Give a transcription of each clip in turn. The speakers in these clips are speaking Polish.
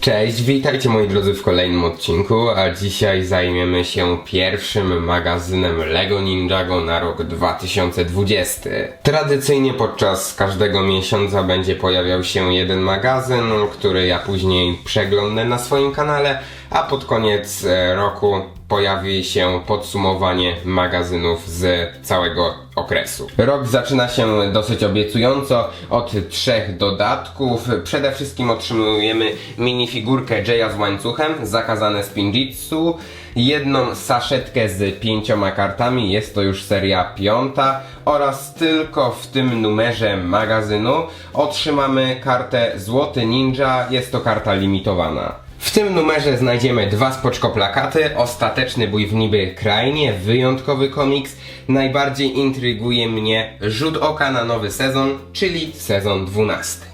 Cześć, witajcie moi drodzy w kolejnym odcinku, a dzisiaj zajmiemy się pierwszym magazynem LEGO Ninjago na rok 2020. Tradycyjnie podczas każdego miesiąca będzie pojawiał się jeden magazyn, który ja później przeglądnę na swoim kanale, a pod koniec e, roku pojawi się podsumowanie magazynów z całego okresu. Rok zaczyna się dosyć obiecująco od trzech dodatków. Przede wszystkim otrzymujemy minifigurkę Jaya z łańcuchem, zakazane spinjitsu, jedną saszetkę z pięcioma kartami, jest to już seria piąta oraz tylko w tym numerze magazynu otrzymamy kartę Złoty Ninja, jest to karta limitowana. W tym numerze znajdziemy dwa spoczko plakaty, ostateczny bój w niby krainie, wyjątkowy komiks. Najbardziej intryguje mnie rzut oka na nowy sezon, czyli sezon 12.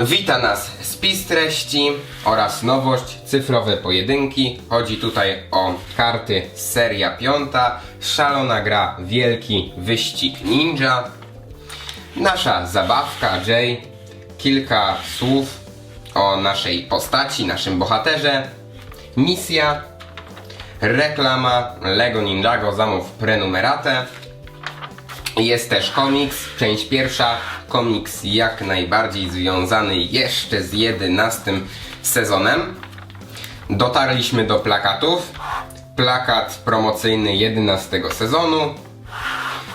Wita nas spis treści oraz nowość, cyfrowe pojedynki. Chodzi tutaj o karty seria piąta, szalona gra Wielki Wyścig Ninja, nasza zabawka Jay, kilka słów o naszej postaci, naszym bohaterze, misja, reklama Lego Ninjago zamów prenumeratę. Jest też komiks, część pierwsza, komiks jak najbardziej związany jeszcze z 11 sezonem. Dotarliśmy do plakatów. Plakat promocyjny 11 sezonu,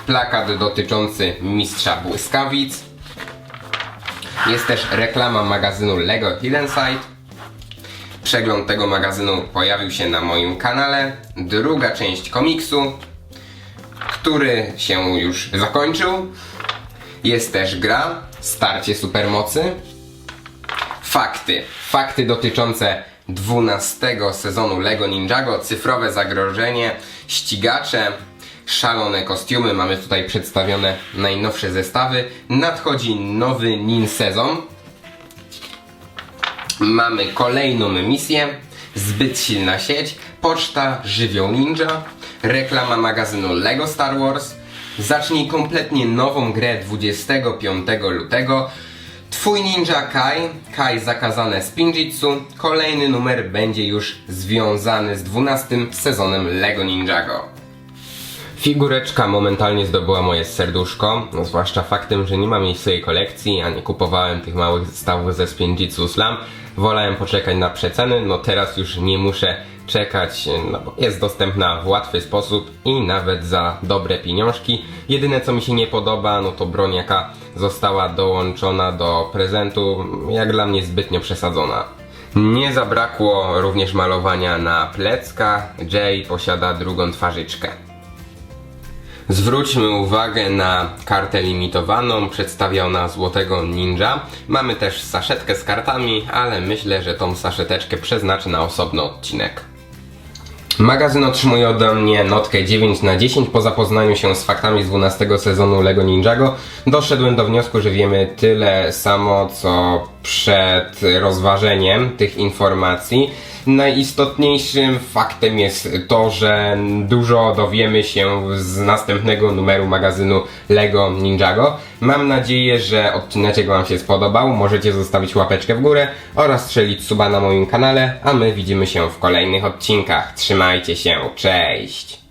plakat dotyczący Mistrza Błyskawic, jest też reklama magazynu Lego Hidden Side. Przegląd tego magazynu pojawił się na moim kanale. Druga część komiksu, który się już zakończył. Jest też gra Starcie Supermocy. Fakty. Fakty dotyczące 12 sezonu Lego Ninjago, cyfrowe zagrożenie, ścigacze, szalone kostiumy. Mamy tutaj przedstawione najnowsze zestawy. Nadchodzi nowy nin sezon. Mamy kolejną misję. Zbyt silna sieć. Poczta Żywioł Ninja. Reklama magazynu Lego Star Wars. Zacznij kompletnie nową grę 25 lutego. Twój ninja Kai, Kai zakazane Spinjitsu. Kolejny numer będzie już związany z 12 sezonem Lego Ninjago. Figureczka momentalnie zdobyła moje serduszko, no, zwłaszcza faktem, że nie mam jej w swojej kolekcji, a nie kupowałem tych małych zestawów ze Spinjitsu Slam. Wolałem poczekać na przeceny, no teraz już nie muszę czekać, no bo jest dostępna w łatwy sposób i nawet za dobre pieniążki. Jedyne co mi się nie podoba, no to broń jaka została dołączona do prezentu, jak dla mnie zbytnio przesadzona. Nie zabrakło również malowania na pleckach, Jay posiada drugą twarzyczkę. Zwróćmy uwagę na kartę limitowaną, przedstawia ona złotego ninja. Mamy też saszetkę z kartami, ale myślę, że tą saszeteczkę przeznaczę na osobny odcinek. Magazyn otrzymuje ode mnie notkę 9 na 10 po zapoznaniu się z faktami z 12 sezonu Lego Ninjago. Doszedłem do wniosku, że wiemy tyle samo co przed rozważeniem tych informacji. Najistotniejszym faktem jest to, że dużo dowiemy się z następnego numeru magazynu Lego Ninjago. Mam nadzieję, że odcinek Wam się spodobał. Możecie zostawić łapeczkę w górę oraz strzelić suba na moim kanale, a my widzimy się w kolejnych odcinkach. Trzymajcie się, cześć!